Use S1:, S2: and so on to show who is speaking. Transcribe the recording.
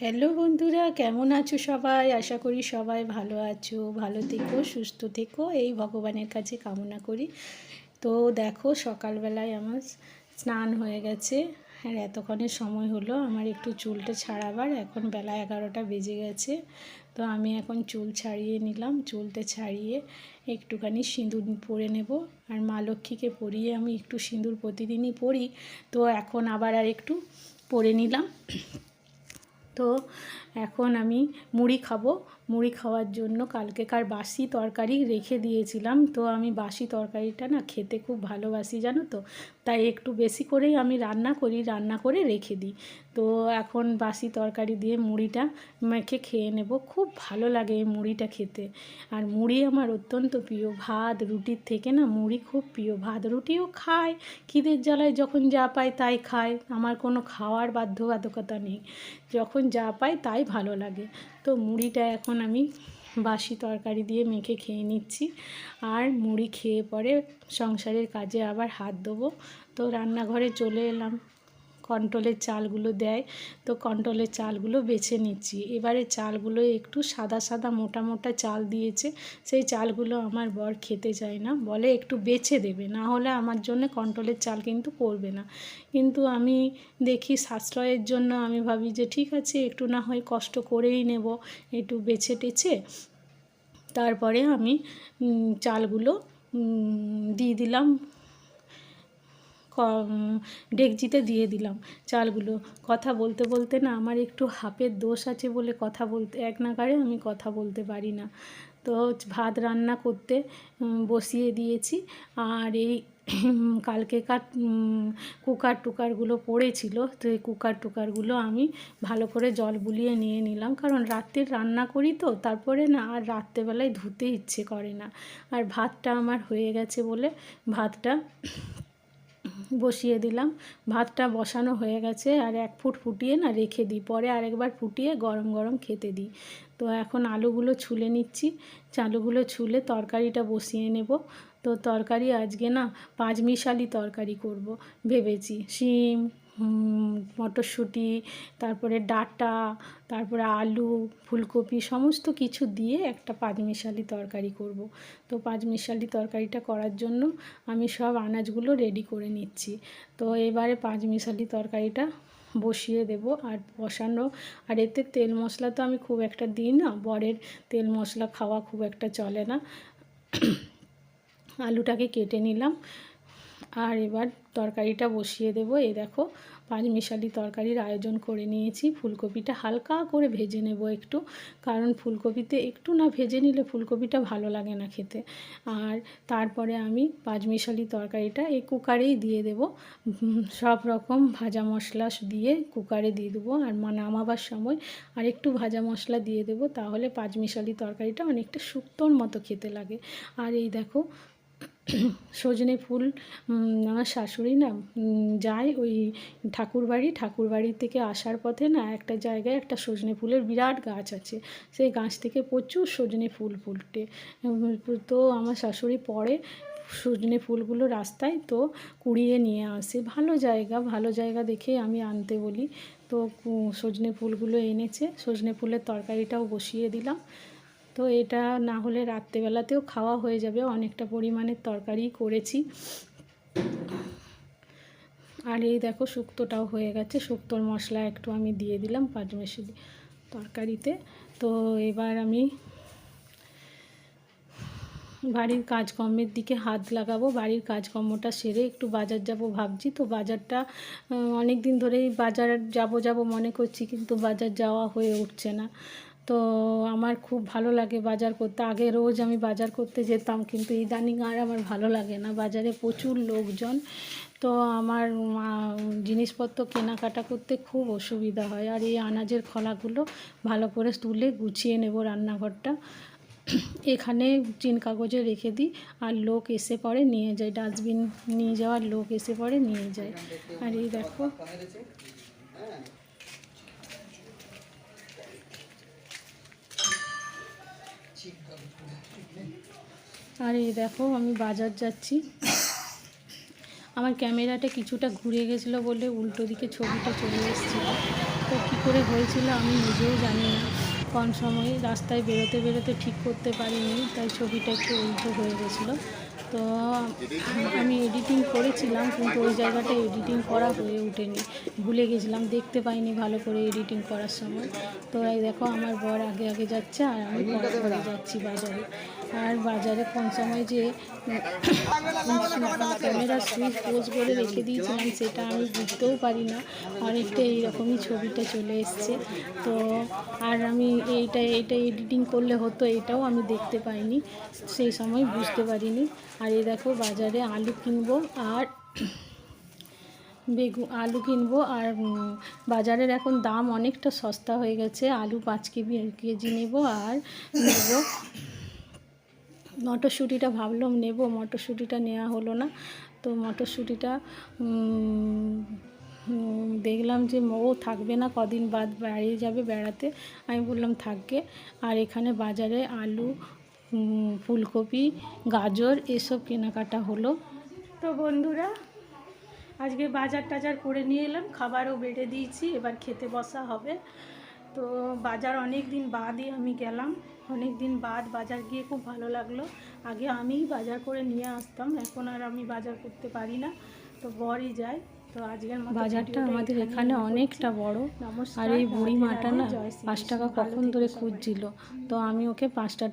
S1: Hello বন্ধুরা, কেমন আছো সবাই? আশা করি সবাই ভালো আছো, ভালো থেকো, সুস্থ থেকো, এই ভগবানের কাছে কামনা করি। তো দেখো, সকালবেলায় আমার স্নান হয়ে গেছে, আর এতক্ষণের সময় হলো আমার একটু চুলটা ছাড়াবার, এখন বেলা এগারোটা বেজে গেছে। তো আমি এখন চুল ছাড়িয়ে নিলাম, চুলটা ছাড়িয়ে একটুখানি সিঁদুর পরে নেব, আর মা লক্ষ্মীকে পরিয়ে আমি একটু সিঁদুর প্রতিদিনই পরি, তো এখন আবার আর একটু পরে নিলাম। তো এখন আমি মুড়ি খাব। মুড়ি খাওয়ার জন্য কালকেকার বাসি তরকারি রেখে দিয়েছিলাম। তো আমি বাসি তরকারিটা না খেতে খুব ভালোবাসি, জানো তো? তাই একটু বেশি করেই আমি রান্না করি, রান্না করে রেখে দিই। তো এখন বাসি তরকারি দিয়ে মুড়িটা মেখে খেয়ে নেব। খুব ভালো লাগে এই মুড়িটা খেতে। আর মুড়ি আমার অত্যন্ত প্রিয়। ভাত, রুটির থেকে না মুড়ি খুব প্রিয়। ভাত রুটিও খায়, খিদের জ্বালায় যখন যা পায় তাই খায়। আমার কোনো খাওয়ার বাধ্যবাধকতা নেই। যখন যা পাই তাই ভালো লাগে। তো মুড়িটা এখন আমি বাসি তরকারি দিয়ে মেখে খেয়ে নিচ্ছি। আর মুড়ি খেয়ে পরে সংসারের কাজে আবার হাত দেবো তো রান্নাঘরে চলে এলাম। কন্ট্রোলের চালগুলো দেয়, তো কন্ট্রোলের চালগুলো বেছে নিচ্ছি। এবারে চালগুলো একটু সাদা সাদা মোটা মোটা চাল দিয়েছে, সেই চালগুলো আমার বর খেতে চায় না, বলে একটু বেছে দেবে, না হলে আমার জন্য কন্ট্রোলের চাল কিন্তু করবে না। কিন্তু আমি দেখি সাশ্রয়ের জন্য আমি ভাবি যে ঠিক আছে, একটু না হয় কষ্ট করেই নেব, একটু বেছে টেছে। তারপরে আমি চালগুলো দিয়ে দিলাম ডেকচিতে দিয়ে দিলাম চালগুলো। কথা বলতে বলতে না আমার একটু হাপের দোষ আছে বলে কথা বলতে এক নাগারে আমি কথা বলতে পারি না। তো ভাত রান্না করতে বসিয়ে দিয়েছি আর এই কালকেকার কুকার টুকারগুলো পড়েছিল তো এই কুকার টুকারগুলো আমি ভালো করে জল বুলিয়ে নিয়ে নিলাম। কারণ রাত্রির রান্না করি তো তারপরে না আর রাত্রেবেলায় ধুতে ইচ্ছে করে না। আর ভাতটা আমার হয়ে গেছে বলে ভাতটা বসিয়ে দিলাম। ভাতটা বসানো হয়ে গেছে আর এক ফুট ফুটিয়ে না রেখে দিই। পরে আরেকবার ফুটিয়ে গরম গরম খেতে দিই। তো এখন আলুগুলো ছুলে নিচ্ছি। চালুগুলো ছুলে তরকারিটা বসিয়ে নেব। তো তরকারি আজকে না পাঁচমিশালি তরকারি করব, ভেবেছি। শিম মটরশুঁটি, তারপরে ডাঁটা, তারপরে আলু, ফুলকপি সমস্ত কিছু দিয়ে একটা পাঁচমিশালি তরকারি করব। তো পাঁচমিশালি তরকারিটা করার জন্য আমি সব আনাজগুলো রেডি করে নিচ্ছি। তো এবারে পাঁচমিশালি তরকারিটা বসিয়ে দেব আর বসানো। আর এতে তেল মশলা তো আমি খুব একটা দিই না, বরের তেল মশলা খাওয়া খুব একটা চলে না। আলুটাকে কেটে নিলাম। আর এবার তরকারিটা বসিয়ে দেবো। এই দেখো, পাঁচমিশালি তরকারির আয়োজন করে নিয়েছি। ফুলকপিটা হালকা করে ভেজে নেব একটু, কারণ ফুলকপিতে একটু না ভেজে নিলে ফুলকপিটা ভালো লাগে না খেতে। আর তারপরে আমি পাঁচমিশালি তরকারিটা এই কুকারেই দিয়ে দেব। সব রকম ভাজা মশলা দিয়ে কুকারে দিয়ে দেবো। আর নামাবার সময় আর একটু ভাজা মশলা দিয়ে দেবো, তাহলে পাঁচমিশালি তরকারিটা অনেকটা শুক্তোর মতো খেতে লাগে। আর এই দেখো সজনে ফুল আমার শাশুড়ি না যায় ওই ঠাকুরবাড়ি ঠাকুরবাড়ি থেকে আসার পথে না একটা জায়গায় একটা সজনে ফুলের বিরাট গাছ আছে। সেই গাছ থেকে প্রচুর সজনে ফুল ফুলটে তো আমার শাশুড়ি পরে সজনে ফুলগুলো রাস্তায় তো কুড়িয়ে নিয়ে আসে। ভালো জায়গা ভালো জায়গা দেখে আমি আনতে বলি। তো সজনে ফুলগুলো এনেছে। সজনে ফুলের তরকারিটাও বসিয়ে দিলাম। তো এটা না হলে রাত্রেবেলাতেও খাওয়া হয়ে যাবে। অনেকটা পরিমাণের তরকারি করেছি। আর এই দেখো শুক্তোটাও হয়ে গেছে। শুক্তোর মশলা একটু আমি দিয়ে দিলাম পাঁচমেশি তরকারিতে। তো এবার আমি বাড়ির কাজকর্মের দিকে হাত লাগাবো। বাড়ির কাজকর্মটা সেরে একটু বাজার যাব ভাবছি। তো বাজারটা অনেক দিন ধরেই বাজার যাব যাব মনে করছি কিন্তু বাজার যাওয়া হয়ে উঠছে না। তো আমার খুব ভালো লাগে বাজার করতে। আগে রোজ আমি বাজার করতে যেতাম, কিন্তু ইদানিং আর আমার ভালো লাগে না। বাজারে প্রচুর লোকজন, তো আমার জিনিসপত্র কেনাকাটা করতে খুব অসুবিধা হয়। আর এই আনাজের খোলাগুলো ভালো করে তুলে গুছিয়ে নেব রান্নাঘরটা। এখানে চিন কাগজে রেখে দিই, আর লোক এসে পরে নিয়ে যায়। ডাস্টবিন নিয়ে যাওয়ার লোক এসে পরে নিয়ে যায়। আর এই দেখো আর এই দেখো, আমি বাজার যাচ্ছি। আমার ক্যামেরাটা কিছুটা ঘুরে গেছিল বলে উল্টো দিকে ছবিটা চলে এসেছিল। তো কী করে হয়েছিল আমি নিজেও জানি না। কম সময়ে রাস্তায় বেরোতে বেরোতে ঠিক করতে পারিনি, তাই ছবিটা একটু উল্টো হয়ে গেছিল। তো আমি এডিটিং করেছিলাম, কিন্তু ওই জায়গাটা এডিটিং করা হয়ে উঠেনি ভুলে গেছিলাম, দেখতে পাইনি ভালো করে এডিটিং করার সময়। তো এই দেখো, আমার বর আগে আগে যাচ্ছে আর আমি পরে যাচ্ছি বাজারে আর বাজারে কোন সময় যে ক্যামেরা সুইচ পোজ করে রেখে দিয়েছিলাম, সেটা আমি বুঝতেও পারি না। অনেকটা এইরকমই ছবিটা চলে এসছে। তো আর আমি এইটা এইটা এডিটিং করলে হতো, এটাও আমি দেখতে পাইনি। সেই সময় বুঝতে পারিনি। আর এই দেখো, বাজারে আলু কিনবো আর বেগু, আলু কিনবো আর বাজারের এখন দাম অনেকটা সস্তা হয়ে গেছে। আলু পাঁচ কেজি কেজি নেব আর নেব মটরশুঁটিটা ভাবলাম নেব, মটরশুঁটিটা নেওয়া হলো না। তো মটরশুঁটিটা দেখলাম যে ও থাকবে না, কদিন বাদ বেরিয়ে যাবে বেড়াতে। আমি বললাম, থাকবে। আর এখানে বাজারে আলু ফুলকপি, গাজর এসব কেনাকাটা হলো। তো বন্ধুরা, আজকে বাজার টাজার করে নিয়ে এলাম। খাবারও বেড়ে দিয়েছি, এবার খেতে বসা হবে। তো বাজার অনেক দিন বাদই আমি গেলাম। অনেক দিন বাদ বাজার গিয়ে খুব ভালো লাগল। আগে আমিই বাজার করে নিয়ে আসতাম এখন আর আমি বাজার করতে পারি না তো বরই যায়। তো আজকের
S2: বাজারটা আমাদের এখানে অনেকটা। বড়। আর এই বুড়ি মাটা না পাঁচ টাকা কখন ধরে। খুঁজছিল। তো আমি ওকে পাঁচ টাকা